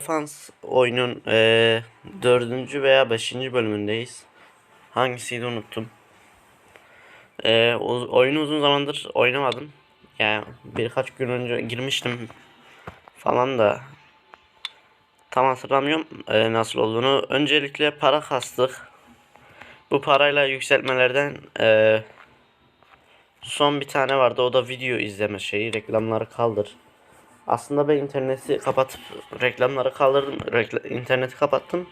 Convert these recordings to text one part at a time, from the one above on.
Fans oyunun eee dördüncü veya beşinci bölümündeyiz. Hangisiydi unuttum. Eee o- oyunu uzun zamandır oynamadım. Yani birkaç gün önce girmiştim falan da tam hatırlamıyorum eee, nasıl olduğunu. Öncelikle para kastık. Bu parayla yükseltmelerden eee, son bir tane vardı. O da video izleme şeyi. Reklamları kaldır. Aslında ben interneti kapatıp reklamları kaldırdım. Rekla- interneti kapattım.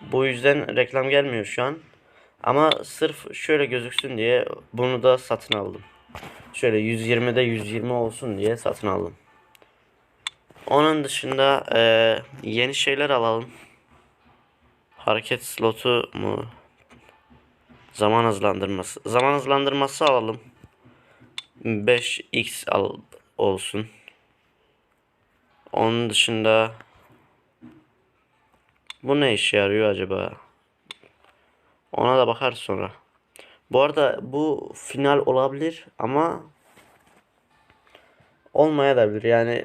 Bu yüzden reklam gelmiyor şu an. Ama sırf şöyle gözüksün diye bunu da satın aldım. Şöyle 120'de 120 olsun diye satın aldım. Onun dışında eee, yeni şeyler alalım. Hareket slotu mu? Zaman hızlandırması. Zaman hızlandırması alalım. 5x al olsun. Onun dışında bu ne işe yarıyor acaba? Ona da bakar sonra. Bu arada bu final olabilir ama olmayabilir. Yani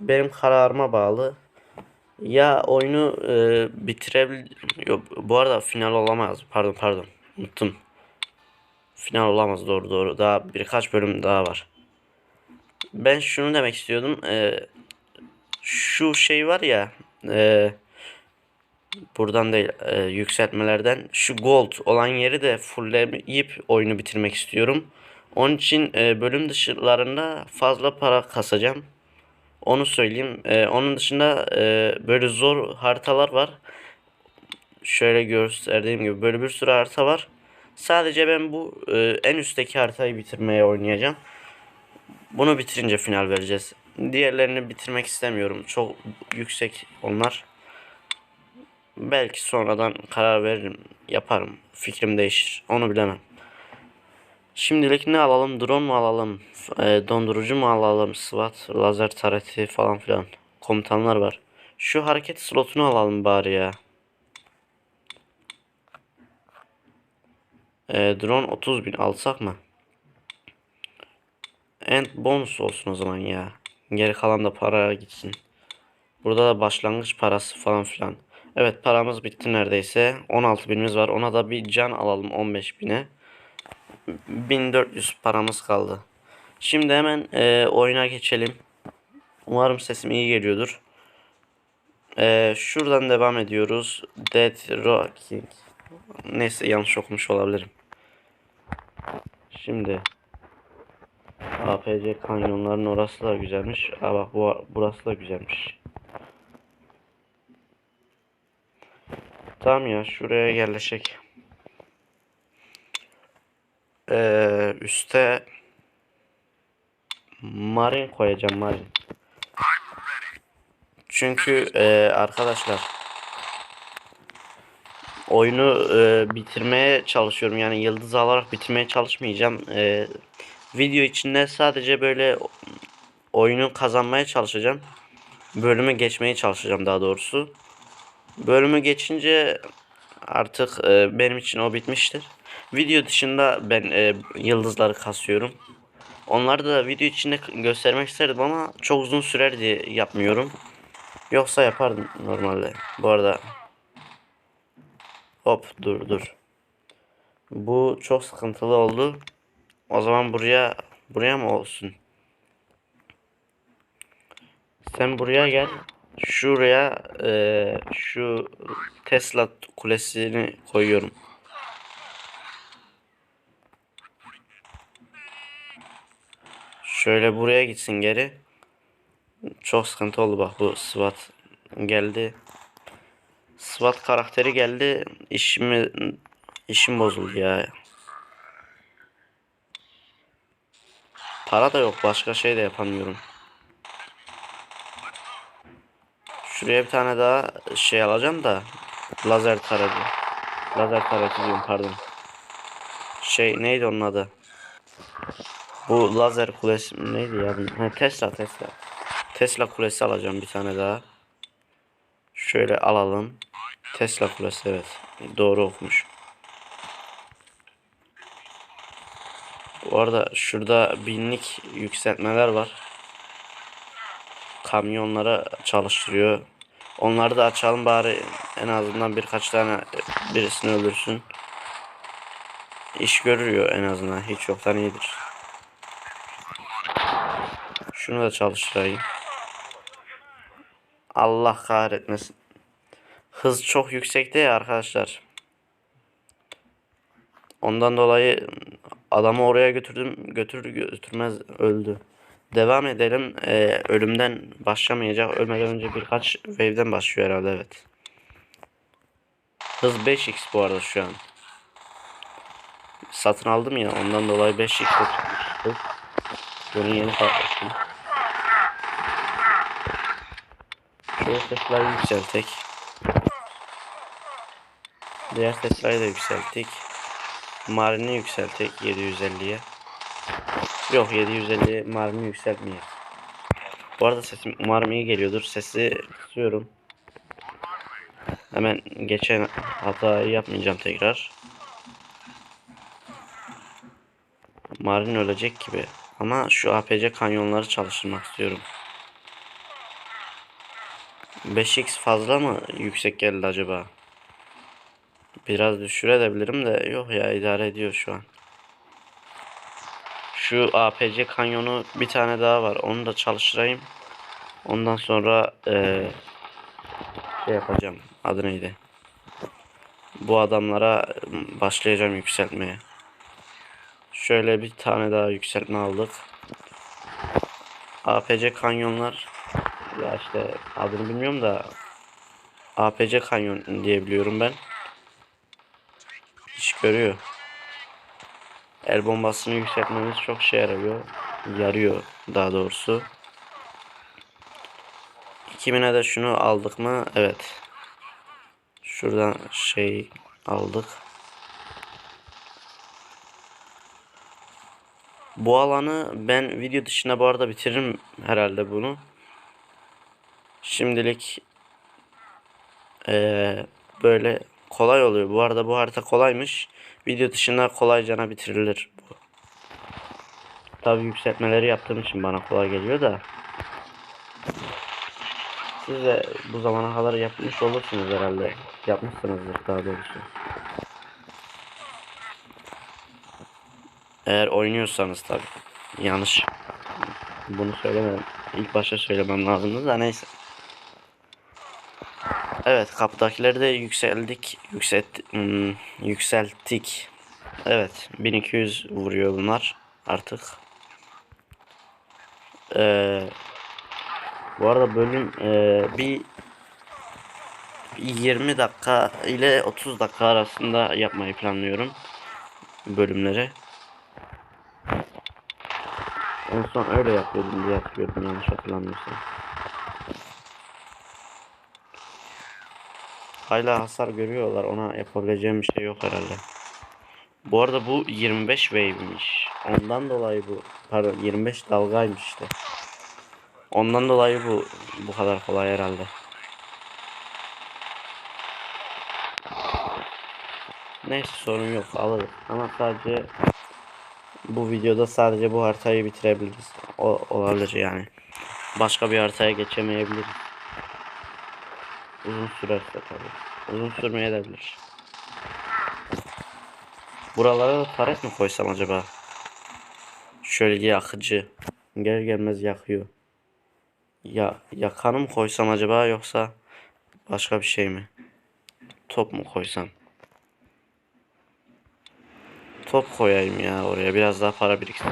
benim kararıma bağlı. Ya oyunu e, bitirebilir. Yok, bu arada final olamaz. Pardon pardon. Unuttum. Final olamaz doğru doğru. Daha birkaç bölüm daha var. Ben şunu demek istiyordum. E, şu şey var ya e, buradan değil e, yükseltmelerden şu gold olan yeri de fullleyip oyunu bitirmek istiyorum. Onun için e, bölüm dışlarında fazla para kasacağım. Onu söyleyeyim. E, onun dışında e, böyle zor haritalar var. Şöyle gösterdiğim gibi böyle bir sürü harita var. Sadece ben bu e, en üstteki haritayı bitirmeye oynayacağım. Bunu bitirince final vereceğiz. Diğerlerini bitirmek istemiyorum. Çok yüksek onlar. Belki sonradan karar veririm. Yaparım. Fikrim değişir. Onu bilemem. Şimdilik ne alalım? Drone mu alalım? E, dondurucu mu alalım? SWAT, lazer tareti falan filan. Komutanlar var. Şu hareket slotunu alalım bari ya. E, drone 30 bin alsak mı? End bonus olsun o zaman ya. Geri kalan da para gitsin. Burada da başlangıç parası falan filan. Evet paramız bitti neredeyse. 16 binimiz var. Ona da bir can alalım 15 bine. 1400 paramız kaldı. Şimdi hemen e, oyuna geçelim. Umarım sesim iyi geliyordur. E, şuradan devam ediyoruz. Dead Rocking. Neyse yanlış okumuş olabilirim. Şimdi APC kanyonların orası da güzelmiş. Aa bak bu burası da güzelmiş. Tamam ya şuraya yerleşek. Ee, üste marin koyacağım marin. Çünkü e, arkadaşlar oyunu e, bitirmeye çalışıyorum. Yani yıldız alarak bitirmeye çalışmayacağım. E, video içinde sadece böyle oyunu kazanmaya çalışacağım. Bölümü geçmeye çalışacağım daha doğrusu. Bölümü geçince artık e, benim için o bitmiştir. Video dışında ben e, yıldızları kasıyorum. Onları da video içinde göstermek isterdim ama çok uzun sürer diye yapmıyorum. Yoksa yapardım normalde. Bu arada hop dur dur. Bu çok sıkıntılı oldu. O zaman buraya buraya mı olsun? Sen buraya gel. Şuraya eee, şu Tesla kulesini koyuyorum. Şöyle buraya gitsin geri. Çok sıkıntı oldu bak bu SWAT geldi. SWAT karakteri geldi. İşimi işim bozuldu ya. Para da yok. Başka şey de yapamıyorum. Şuraya bir tane daha şey alacağım da lazer tarafı. Lazer tarafı diyorum pardon. Şey neydi onun adı? Bu lazer kulesi neydi ya? Ha, Tesla Tesla. Tesla kulesi alacağım bir tane daha. Şöyle alalım. Tesla kulesi evet. Doğru okumuş. Bu arada şurada binlik yükseltmeler var. Kamyonlara çalıştırıyor. Onları da açalım bari en azından birkaç tane birisini öldürsün. İş görüyor en azından. Hiç yoktan iyidir. Şunu da çalıştırayım. Allah kahretmesin. Hız çok yüksekte ya arkadaşlar. Ondan dolayı adamı oraya götürdüm. Götür götürmez öldü. Devam edelim. Ee, ölümden başlamayacak. Ölmeden önce birkaç wave'den başlıyor herhalde evet. Hız 5x bu arada şu an. Satın aldım ya ondan dolayı 5x hız. Bunu yeni fark ettim. Şöyle sesleri yükseltek. Diğer sesleri de yükselttik. Marini yükseltek 750'ye. Yok 750 Marini yükseltmeyeyim. Bu arada sesim umarım iyi geliyordur. Sesi kısıyorum. Hemen geçen hatayı yapmayacağım tekrar. Marin ölecek gibi. Ama şu APC kanyonları çalıştırmak istiyorum. 5x fazla mı yüksek geldi acaba? Biraz düşürebilirim de yok ya idare ediyor şu an. Şu APC kanyonu bir tane daha var. Onu da çalıştırayım. Ondan sonra eee şey yapacağım. Adı neydi? Bu adamlara başlayacağım yükseltmeye. Şöyle bir tane daha yükseltme aldık. APC kanyonlar ya işte adını bilmiyorum da APC kanyon diye biliyorum ben. İş görüyor. El bombasını yükseltmemiz çok şey yarıyor. Yarıyor daha doğrusu. 2000'e de şunu aldık mı? Evet. Şuradan şey aldık. Bu alanı ben video dışında bu arada bitiririm herhalde bunu. Şimdilik eee, böyle kolay oluyor. Bu arada bu harita kolaymış. Video dışında kolaycana bitirilir. Tabi yükseltmeleri yaptığım için bana kolay geliyor da. Siz de bu zamana kadar yapmış olursunuz herhalde. Yapmışsınızdır daha doğrusu. Eğer oynuyorsanız tabi. Yanlış. Bunu söylemem. İlk başta söylemem lazımdı da neyse. Evet kapıdakileri de yükseldik. Yükselt, hmm, yükselttik. Evet 1200 vuruyor bunlar artık. Ee, bu arada bölüm e, bir 20 dakika ile 30 dakika arasında yapmayı planlıyorum bölümleri. En son öyle yapıyordum diye hatırlıyorum yanlış hatırlamıyorsam. Hala hasar görüyorlar ona yapabileceğim bir şey yok herhalde. Bu arada bu 25 wave'miş. Ondan dolayı bu pardon 25 dalgaymış işte. Ondan dolayı bu bu kadar kolay herhalde. Neyse sorun yok alırız ama sadece bu videoda sadece bu haritayı bitirebiliriz. O olabilir yani. Başka bir haritaya geçemeyebiliriz. Uzun sürerse tabii. Uzun sürmeye de bilir. Buralara da taret mi koysam acaba? Şöyle yakıcı. Gel gelmez yakıyor. Ya yakanı mı koysam acaba yoksa başka bir şey mi? Top mu koysam? Top koyayım ya oraya biraz daha para biriksin.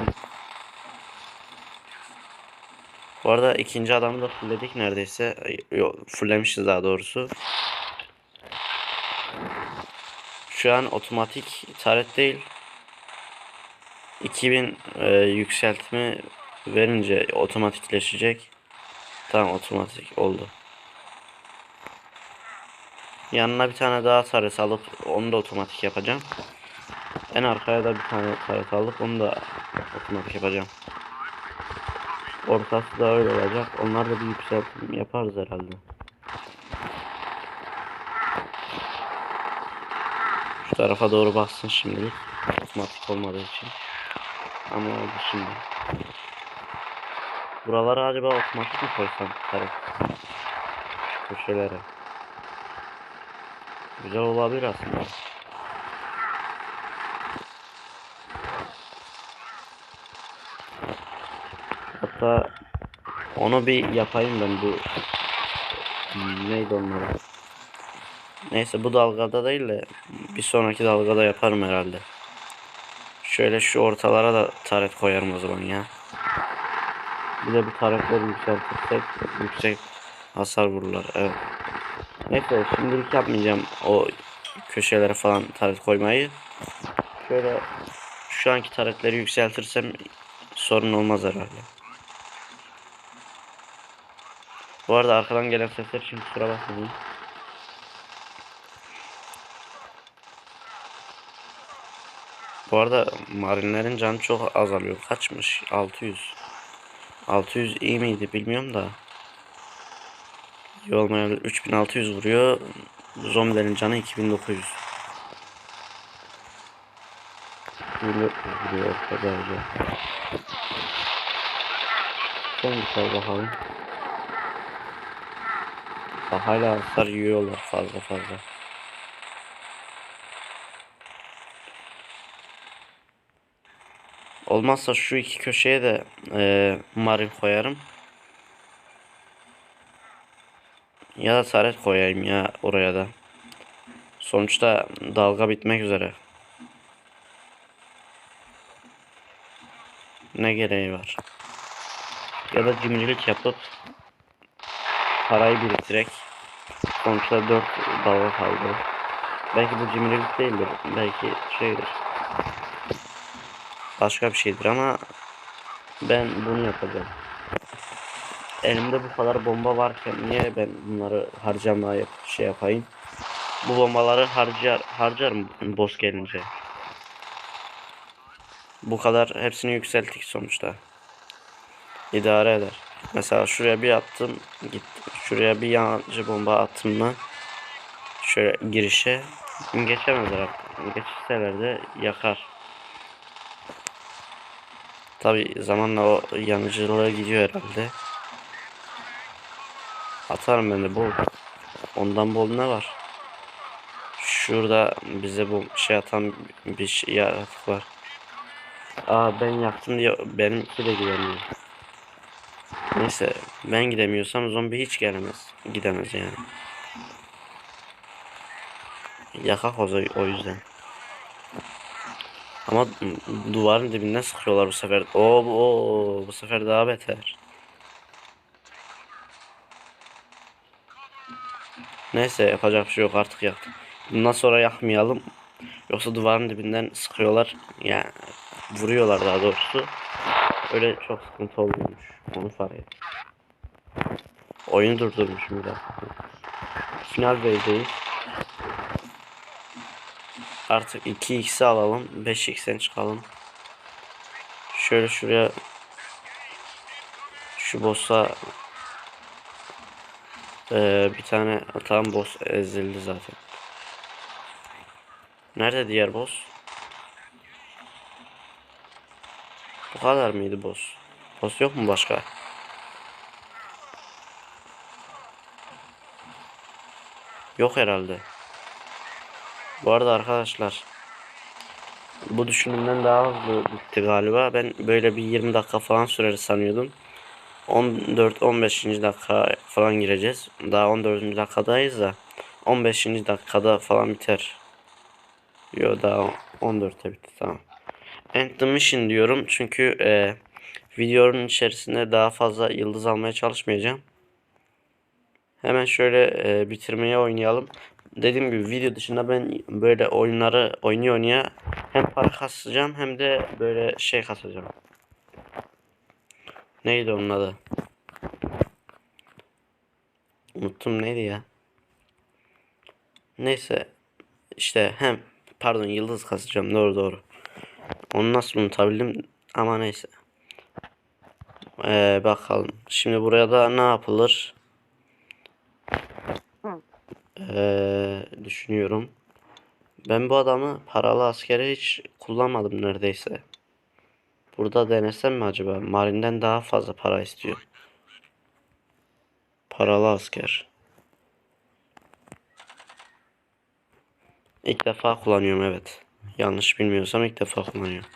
Bu arada ikinci adamı da fullledik neredeyse. Yok fulllemişiz daha doğrusu. Şu an otomatik taret değil. 2000 e, yükseltme verince otomatikleşecek. Tamam otomatik oldu. Yanına bir tane daha taret alıp onu da otomatik yapacağım. En arkaya da bir tane taret alıp onu da otomatik yapacağım. Ortası da öyle olacak. Onlar da bir yükseltim yaparız herhalde. Şu tarafa doğru bassın şimdilik. Otomatik olmadığı için. Ama oldu şimdi. Buralara acaba otomatik mi koysam? Taret. köşelere. Güzel olabilir aslında. Hatta onu bir yapayım ben bu neydi onlara. Neyse bu dalgada değil de bir sonraki dalgada yaparım herhalde. Şöyle şu ortalara da taret koyarım o zaman ya. Bir de bu taretleri yükseltirsek yüksek hasar vururlar. Evet. Neyse şimdilik yapmayacağım o köşelere falan taret koymayı. Şöyle şu anki taretleri yükseltirsem sorun olmaz herhalde. Bu arada arkadan gelen sesler için kusura bakmayın. Bu arada marinlerin canı çok azalıyor. Kaçmış? 600. 600 iyi miydi bilmiyorum da. İyi olmayabilir. 3600 vuruyor. Zombilerin canı 2900. 2400 vuruyor kadarca. Sen bir bakalım. Bak hala hasar yiyorlar fazla fazla. Olmazsa şu iki köşeye de eee marin koyarım. Ya da taret koyayım ya oraya da. Sonuçta dalga bitmek üzere. Ne gereği var? Ya da cimrilik yapıp parayı biriktirerek sonuçta 4 dalga kaldı. Belki bu cimrilik değildir. Belki şeydir. Başka bir şeydir ama ben bunu yapacağım. Elimde bu kadar bomba varken niye ben bunları harcamaya şey yapayım? Bu bombaları harcar harcarım boss gelince. Bu kadar hepsini yükselttik sonuçta. İdare eder. Mesela şuraya bir attım gitti. Şuraya bir yancı bomba attım mı şöyle girişe geçemezler artık. Geçirseler de yakar. Tabi zamanla o yanıcılığa gidiyor herhalde. Atarım ben de bol. Ondan bol ne var? Şurada bize bu şey atan bir şey yaratık var. Aa ben yaktım diye benimki de gidemiyor. Neyse ben gidemiyorsam zombi hiç gelemez. Gidemez yani. Yakak o, o yüzden. Ama duvarın dibinden sıkıyorlar bu sefer. Oo, oo bu sefer daha beter. Neyse yapacak bir şey yok artık yaktık. Bundan sonra yakmayalım. Yoksa duvarın dibinden sıkıyorlar. Yani vuruyorlar daha doğrusu. Öyle çok sıkıntı oluyormuş. Onu fark et. Oyunu durdurmuşum biraz. Final wave'deyiz. Artık 2x'i alalım. 5x'ten çıkalım. Şöyle şuraya şu boss'a ee, bir tane tam boss ezildi zaten. Nerede diğer boss? Kadar mıydı boss? Boss yok mu başka? Yok herhalde. Bu arada arkadaşlar bu düşünümden daha hızlı bitti galiba. Ben böyle bir 20 dakika falan sürer sanıyordum. 14-15. dakika falan gireceğiz. Daha 14. dakikadayız da 15. dakikada falan biter. Yo daha 14'te bitti tamam. End the mission diyorum çünkü e, videonun içerisinde daha fazla yıldız almaya çalışmayacağım. Hemen şöyle e, bitirmeye oynayalım. Dediğim gibi video dışında ben böyle oyunları oynuyor oynaya hem para kasacağım hem de böyle şey kasacağım. Neydi onun adı? Unuttum neydi ya? Neyse işte hem pardon yıldız kasacağım doğru doğru. Onu nasıl unutabildim? Ama neyse. Ee, bakalım. Şimdi buraya da ne yapılır? Ee, düşünüyorum. Ben bu adamı paralı askere hiç kullanmadım neredeyse. Burada denesem mi acaba? Marin'den daha fazla para istiyor. Paralı asker. İlk defa kullanıyorum evet. Yanlış bilmiyorsam ilk defa kullanıyorum.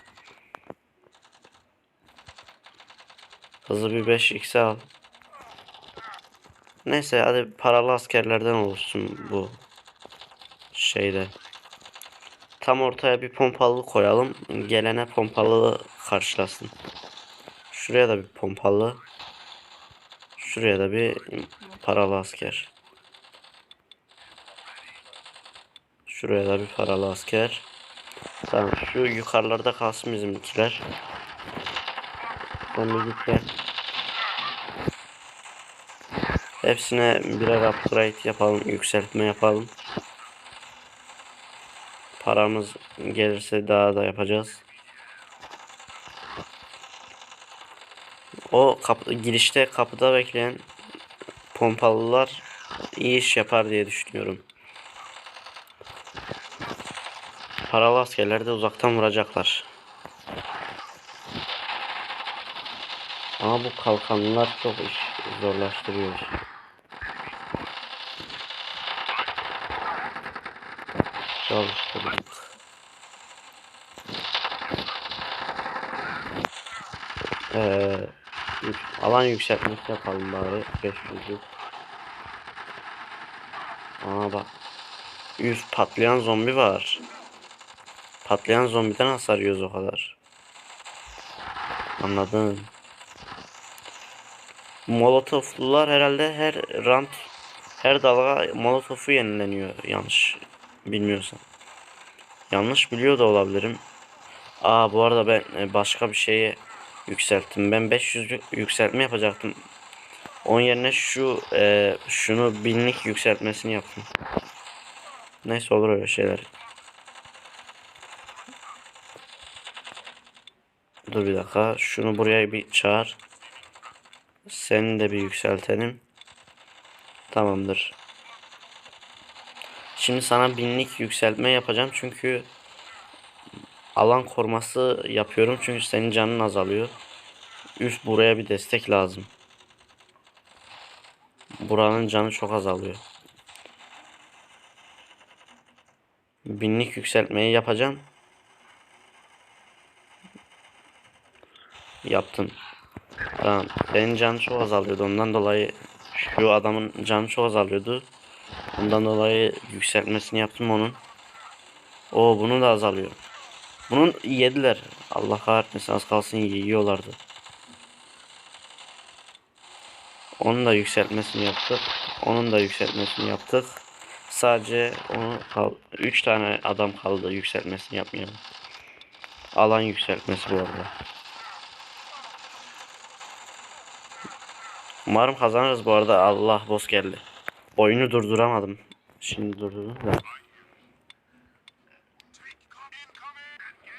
Hızlı bir 5x al. Neyse hadi paralı askerlerden olsun bu şeyde. Tam ortaya bir pompalı koyalım. Gelene pompalı karşılasın. Şuraya da bir pompalı. Şuraya da bir paralı asker. Şuraya da bir paralı asker. Tamam şu yukarılarda kalsın bizimkiler. Gel. Hepsine birer upgrade yapalım, yükseltme yapalım. Paramız gelirse daha da yapacağız. O kapı, girişte kapıda bekleyen pompalılar iyi iş yapar diye düşünüyorum. Paralı askerler de uzaktan vuracaklar. Ama bu kalkanlar çok iş zorlaştırıyor. Çalıştırdık. Ee, alan yükseltmesi yapalım bari 500'lük. Aa bak. 100 patlayan zombi var. Patlayan zombiden hasar yiyoruz o kadar. Anladım. Molotoflular herhalde her round her dalga molotofu yenileniyor yanlış bilmiyorsam. Yanlış biliyor da olabilirim. Aa bu arada ben e, başka bir şeye yükselttim. Ben 500 yükseltme yapacaktım. Onun yerine şu e, şunu binlik yükseltmesini yaptım. Neyse olur öyle şeyler. Dur bir dakika. Şunu buraya bir çağır. Seni de bir yükseltelim. Tamamdır. Şimdi sana binlik yükseltme yapacağım çünkü alan koruması yapıyorum çünkü senin canın azalıyor. Üst buraya bir destek lazım. Buranın canı çok azalıyor. Binlik yükseltmeyi yapacağım. Yaptım. Tamam. Senin canı çok azalıyordu. Ondan dolayı şu adamın canı çok azalıyordu. Ondan dolayı yükseltmesini yaptım onun. O bunu da azalıyor. Bunun yediler. Allah kahretmesin az kalsın yiyorlardı. Onun da yükseltmesini yaptık. Onun da yükseltmesini yaptık. Sadece onu kal 3 tane adam kaldı yükseltmesini yapmayalım. Alan yükseltmesi bu arada. Umarım kazanırız bu arada. Allah boss geldi. Oyunu durduramadım. Şimdi durdurdum da.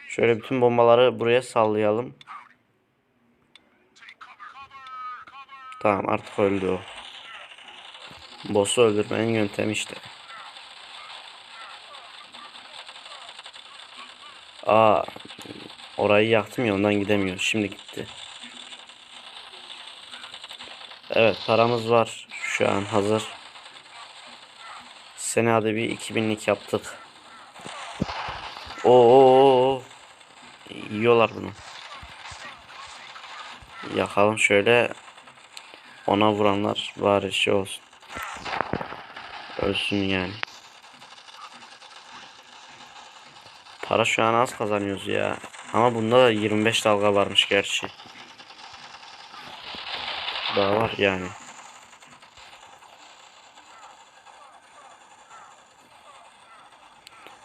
Şöyle bütün bombaları buraya sallayalım. Tamam artık öldü o. Boss'u öldürmenin yöntemi işte. Aa, orayı yaktım ya ondan gidemiyor. Şimdi gitti. Evet paramız var. Şu an hazır. Seni hadi bir 2000'lik yaptık. Oo, yiyorlar bunu. Yakalım şöyle. Ona vuranlar bari şey olsun. Ölsün yani. Para şu an az kazanıyoruz ya. Ama bunda da 25 dalga varmış gerçi. Daha var yani.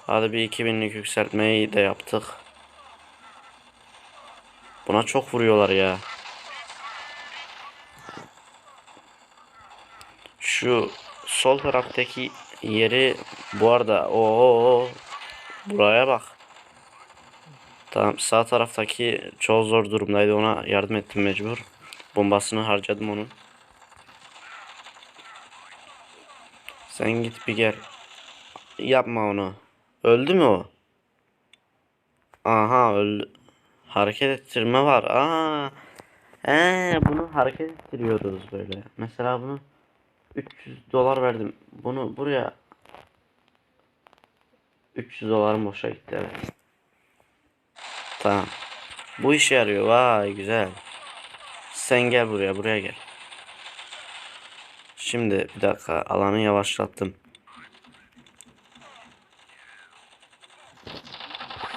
Hadi bir 2000'lik yükseltmeyi de yaptık. Buna çok vuruyorlar ya. Şu sol taraftaki yeri bu arada o buraya bak. Tamam sağ taraftaki çok zor durumdaydı ona yardım ettim mecbur. Bombasını harcadım onun. Sen git bir gel. Yapma onu. Öldü mü o? Aha öldü. Hareket ettirme var. Aa. Ee, bunu hareket ettiriyoruz böyle. Mesela bunu 300 dolar verdim. Bunu buraya 300 dolarım boşa gitti evet. Tamam. Bu işe yarıyor. Vay güzel. Sen gel buraya buraya gel. Şimdi bir dakika alanı yavaşlattım.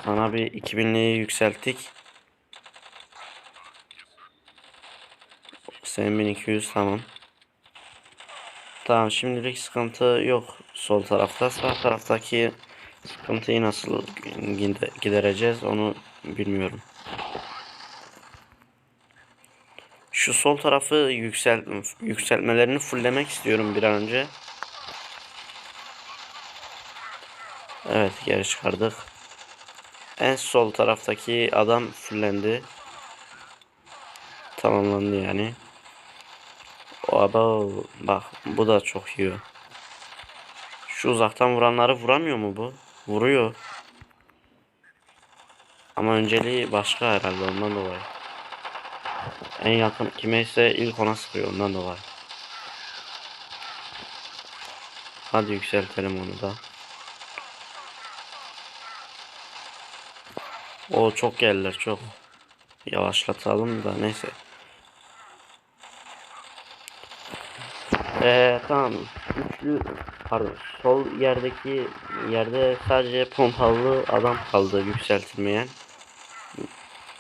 Sana bir 2000'liği yükselttik. Senin 1200 tamam. Tamam şimdilik sıkıntı yok sol tarafta. Sağ taraftaki sıkıntıyı nasıl gide- gidereceğiz onu bilmiyorum. Şu sol tarafı yüksel yükseltmelerini fulllemek istiyorum bir an önce. Evet geri çıkardık. En sol taraftaki adam fullendi. Tamamlandı yani. Aba bak bu da çok iyi. Şu uzaktan vuranları vuramıyor mu bu? Vuruyor. Ama önceliği başka herhalde ondan dolayı. En yakın kime ise ilk ona sıkıyor ondan dolayı. Hadi yükseltelim onu da. O çok geldiler çok. Yavaşlatalım da neyse. Ee, tamam. Üçlü pardon sol yerdeki yerde sadece pompalı adam kaldı yükseltilmeyen.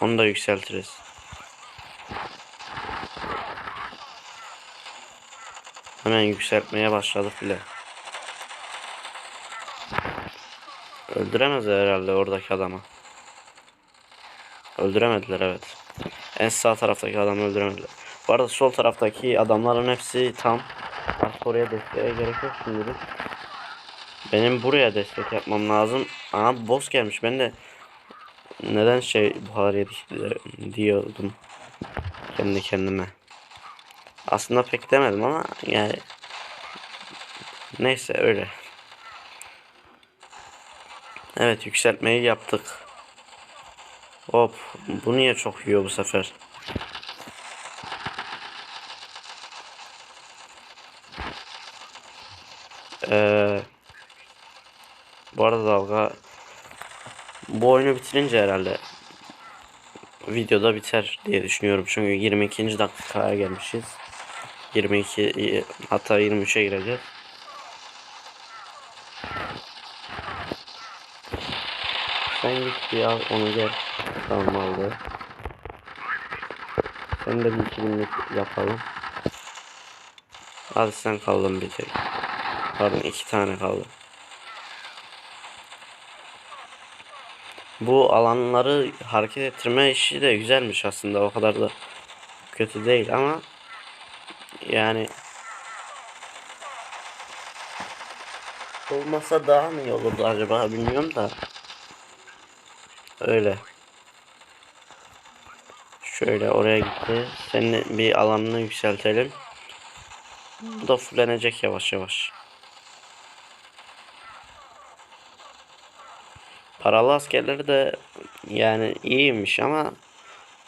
Onu da yükseltiriz. Hemen yükseltmeye başladık bile. Öldüremezler herhalde oradaki adamı. Öldüremediler evet. En sağ taraftaki adamı öldüremediler. Bu arada sol taraftaki adamların hepsi tam. Artık oraya desteğe gerek yok şimdilik. Benim buraya destek yapmam lazım. Aha boss gelmiş. Ben de neden şey bu kadar yedik diyordum. Kendi kendime. Aslında pek demedim ama yani neyse öyle. Evet yükseltmeyi yaptık. Hop bu niye çok yiyor bu sefer? Ee, bu arada dalga bu oyunu bitirince herhalde videoda biter diye düşünüyorum. Çünkü 22. dakikaya gelmişiz. 22 hatta 23'e gireceğiz. Sen git bir al onu gel. Tamam aldı. Sen de bir 2000'lik yapalım. Hadi sen kaldın bir tek. Pardon iki tane kaldı. Bu alanları hareket ettirme işi de güzelmiş aslında o kadar da kötü değil ama yani olmasa daha mı iyi olurdu acaba bilmiyorum da. Öyle. Şöyle oraya gitti. Senin bir alanını yükseltelim. Bu da fullenecek yavaş yavaş. Paralı askerleri de yani iyiymiş ama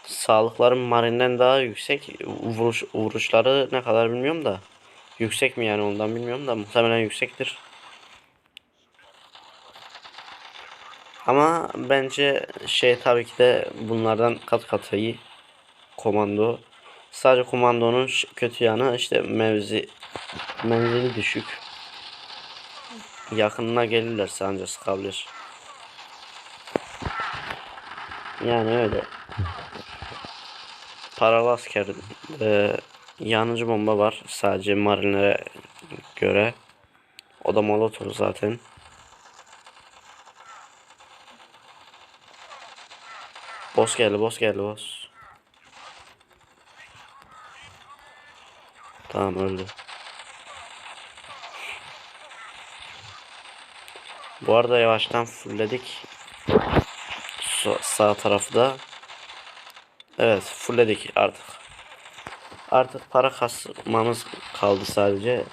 sağlıkları marinden daha yüksek vuruş vuruşları ne kadar bilmiyorum da yüksek mi yani ondan bilmiyorum da muhtemelen yüksektir. Ama bence şey tabii ki de bunlardan kat kat iyi. Komando. Sadece komandonun kötü yanı işte mevzi menzili düşük. Yakınına gelirlerse ancak sıkabilir. Yani öyle. Paralı asker e, yanıcı bomba var sadece marinlere göre. O da molotov zaten. Boss geldi, boss geldi, boss. Tamam öldü. Bu arada yavaştan fullledik. Sa- sağ tarafı da. Evet fullledik artık. Artık para kasmamız kaldı sadece.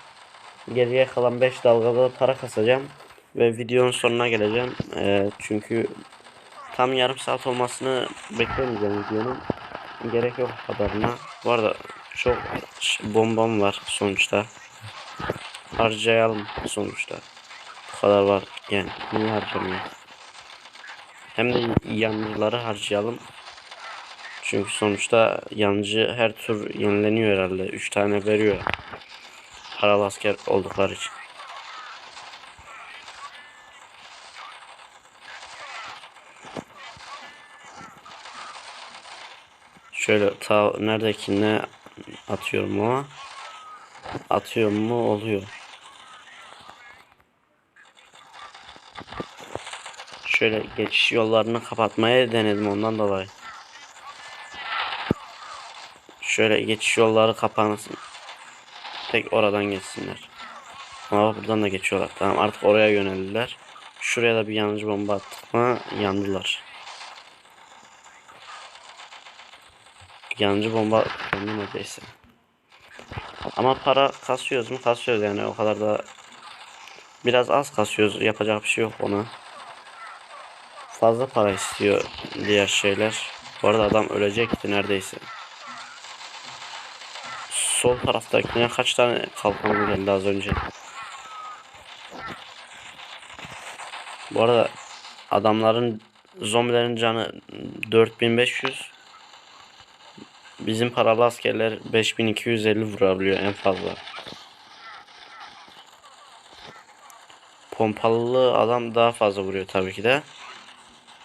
Geriye kalan 5 dalgada para kasacağım. Ve videonun sonuna geleceğim. Ee, çünkü tam yarım saat olmasını beklemeyeceğim videonun. Gerek yok kadarına. Bu arada çok bombam var sonuçta. Harcayalım sonuçta. Bu kadar var. Yani niye harcamıyor? Hem de yancıları harcayalım. Çünkü sonuçta yancı her tur yenileniyor herhalde. 3 tane veriyor. Paralı asker oldukları için. Şöyle ta neredekine atıyorum ama atıyorum mu oluyor. Şöyle geçiş yollarını kapatmaya denedim ondan dolayı. Şöyle geçiş yolları kapansın. Tek oradan geçsinler. Ama buradan da geçiyorlar. Tamam artık oraya yöneldiler. Şuraya da bir yanıcı bomba attık mı yandılar. Yanıcı bomba kullandı neredeyse. Ama para kasıyoruz mu? Kasıyoruz yani o kadar da biraz az kasıyoruz. Yapacak bir şey yok ona. Fazla para istiyor diğer şeyler. Bu arada adam ölecekti neredeyse. Sol taraftakine kaç tane kalkan geldi az önce. Bu arada adamların zombilerin canı 4500 Bizim paralı askerler 5250 vurabiliyor en fazla. Pompalı adam daha fazla vuruyor tabii ki de.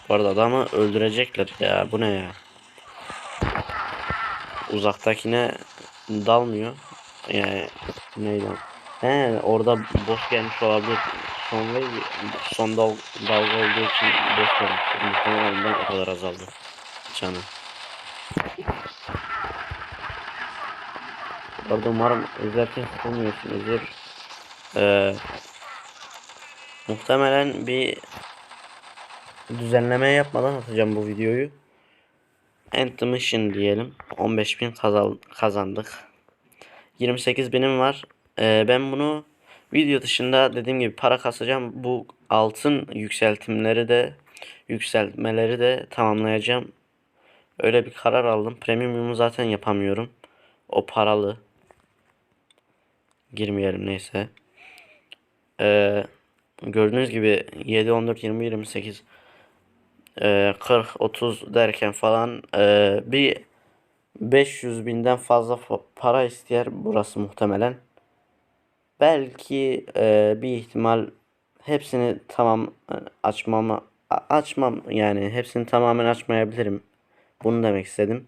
Bu arada adamı öldürecekler ya bu ne ya. Uzaktakine dalmıyor. Yani neydi? He orada boss gelmiş olabilir. Son ve son dal dalga olduğu için boss gelmiş. Ondan o kadar azaldı. Canı. Bu arada umarım izlerken sıkılmıyorsunuzdur. Ee, muhtemelen bir düzenleme yapmadan atacağım bu videoyu. End the mission diyelim. 15.000 kazan kazandık. 28 binim var. Ee, ben bunu video dışında dediğim gibi para kasacağım. Bu altın yükseltimleri de yükseltmeleri de tamamlayacağım. Öyle bir karar aldım. Premium'u zaten yapamıyorum. O paralı. Girmeyelim neyse. Ee, gördüğünüz gibi 7, 14, 20, 28 e, 40, 30 derken falan e, bir 500 binden fazla fa- para ister burası muhtemelen. Belki e, bir ihtimal hepsini tamam e, açmama açmam yani hepsini tamamen açmayabilirim. Bunu demek istedim.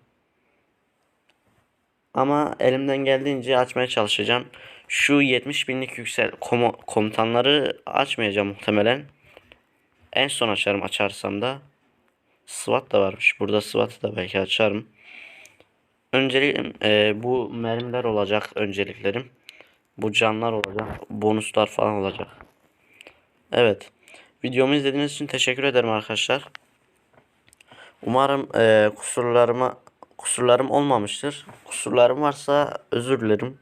Ama elimden geldiğince açmaya çalışacağım. Şu 70 binlik yüksel komu- komutanları açmayacağım muhtemelen. En son açarım açarsam da. SWAT da varmış. Burada SWAT'ı da belki açarım. Öncelikle e, bu mermiler olacak önceliklerim. Bu canlar olacak. Bonuslar falan olacak. Evet. Videomu izlediğiniz için teşekkür ederim arkadaşlar. Umarım e, kusurlarıma kusurlarım olmamıştır. Kusurlarım varsa özür dilerim.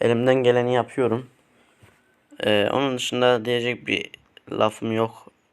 Elimden geleni yapıyorum. E, onun dışında diyecek bir lafım yok.